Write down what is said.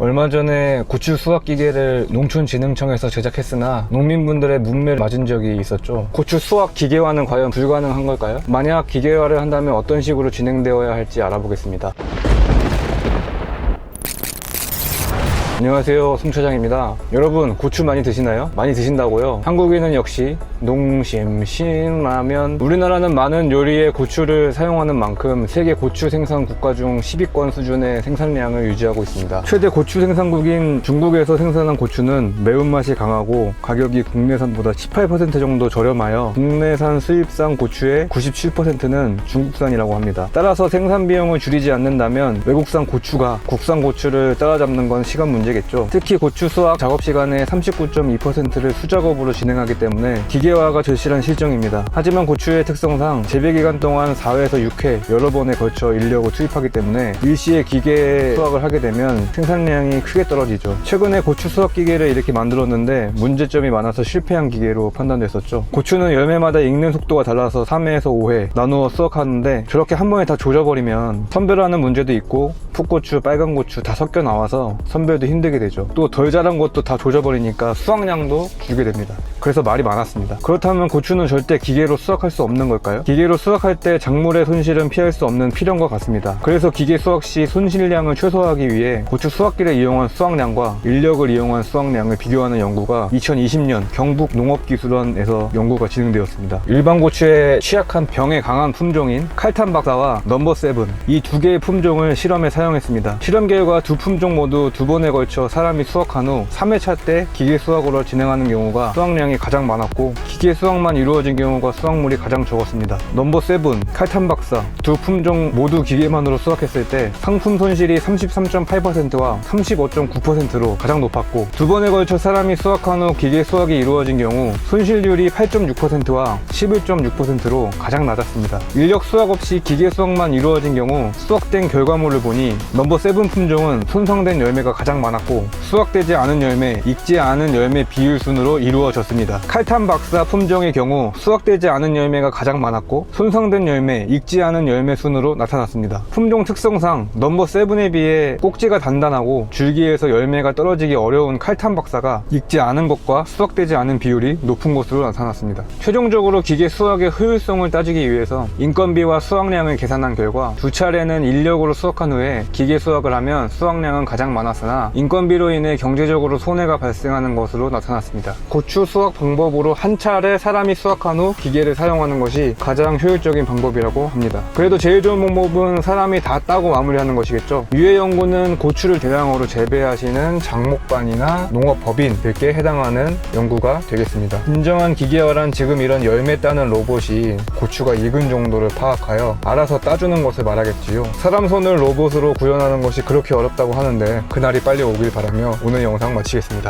얼마 전에 고추 수확 기계를 농촌진흥청에서 제작했으나 농민분들의 문매를 맞은 적이 있었죠. 고추 수확 기계화는 과연 불가능한 걸까요? 만약 기계화를 한다면 어떤 식으로 진행되어야 할지 알아보겠습니다. 안녕하세요 송처장입니다. 여러분 고추 많이 드시나요? 많이 드신다고요? 한국인은 역시 농심, 신라면. 우리나라는 많은 요리에 고추를 사용하는 만큼 세계 고추 생산 국가 중 10위권 수준의 생산량을 유지하고 있습니다. 최대 고추 생산국인 중국에서 생산한 고추는 매운맛이 강하고 가격이 국내산보다 18% 정도 저렴하여 국내산 수입산 고추의 97%는 중국산이라고 합니다. 따라서 생산 비용을 줄이지 않는다면 외국산 고추가 국산 고추를 따라잡는 건 시간 문제 겠죠. 특히 고추 수확 작업 시간의 39.2%를 수작업으로 진행하기 때문에 기계화가 절실한 실정입니다. 하지만 고추의 특성상 재배 기간 동안 4회에서 6회 여러 번에 걸쳐 인력을 투입하기 때문에 일시에 기계 수확을 하게 되면 생산량이 크게 떨어지죠. 최근에 고추 수확 기계를 이렇게 만들었는데 문제점이 많아서 실패한 기계로 판단됐었죠. 고추는 열매마다 익는 속도가 달라서 3회에서 5회 나누어 수확하는데 저렇게 한 번에 다 조져버리면 선별하는 문제도 있고 풋고추, 빨간 고추 다 섞여 나와서 선별도 힘들 게 되죠. 또 덜 자란 것도 다 조져버리니까 수확량도 줄게 됩니다. 그래서 말이 많았습니다. 그렇다면 고추는 절대 기계로 수확할 수 없는 걸까요? 기계로 수확할 때 작물의 손실은 피할 수 없는 필연과 같습니다. 그래서 기계 수확 시 손실량을 최소화하기 위해 고추 수확기를 이용한 수확량과 인력을 이용한 수확량을 비교하는 연구가 2020년 경북 농업기술원에서 연구가 진행되었습니다. 일반 고추에 취약한 병에 강한 품종인 칼탄 박사와 넘버 세븐 이 두 개의 품종을 실험에 사용했습니다. 실험 결과 두 품종 모두 두 번에 걸쳐 사람이 수확한 후 3회차 때 기계 수확으로 진행하는 경우가 수확량이 가장 많았고 기계 수확만 이루어진 경우가 수확물이 가장 적었습니다. 넘버 세븐 칼탄 박사 두 품종 모두 기계만으로 수확했을 때 상품 손실이 33.8%와 35.9%로 가장 높았고 두 번에 걸쳐 사람이 수확한 후 기계 수확이 이루어진 경우 손실률이 8.6%와 11.6%로 가장 낮았습니다. 인력 수확 없이 기계 수확만 이루어진 경우 수확된 결과물을 보니 넘버 세븐 품종은 손상된 열매가 가장 많았 고 수확되지 않은 열매, 익지 않은 열매 비율 순으로 이루어졌습니다. 칼탄 박사 품종의 경우 수확되지 않은 열매가 가장 많았고 손상된 열매, 익지 않은 열매 순으로 나타났습니다. 품종 특성상 넘버 세븐에 비해 꼭지가 단단하고 줄기에서 열매가 떨어지기 어려운 칼탄 박사가 익지 않은 것과 수확되지 않은 비율이 높은 것으로 나타났습니다. 최종적으로 기계 수확의 효율성을 따지기 위해서 인건비와 수확량을 계산한 결과 두 차례는 인력으로 수확한 후에 기계 수확을 하면 수확량은 가장 많았으나 인건비로 인해 경제적으로 손해가 발생하는 것으로 나타났습니다. 고추 수확 방법으로 한 차례 사람이 수확한 후 기계를 사용하는 것이 가장 효율적인 방법이라고 합니다. 그래도 제일 좋은 방법은 사람이 다 따고 마무리하는 것이겠죠. 유해 연구는 고추를 대량으로 재배하시는 장목반이나 농업법인들께 해당하는 연구가 되겠습니다. 인정한 기계화란 지금 이런 열매 따는 로봇이 고추가 익은 정도를 파악하여 알아서 따주는 것을 말하겠지요. 사람 손을 로봇으로 구현하는 것이 그렇게 어렵다고 하는데 그날이 빨리 오길 바라며 오늘 영상 마치겠습니다.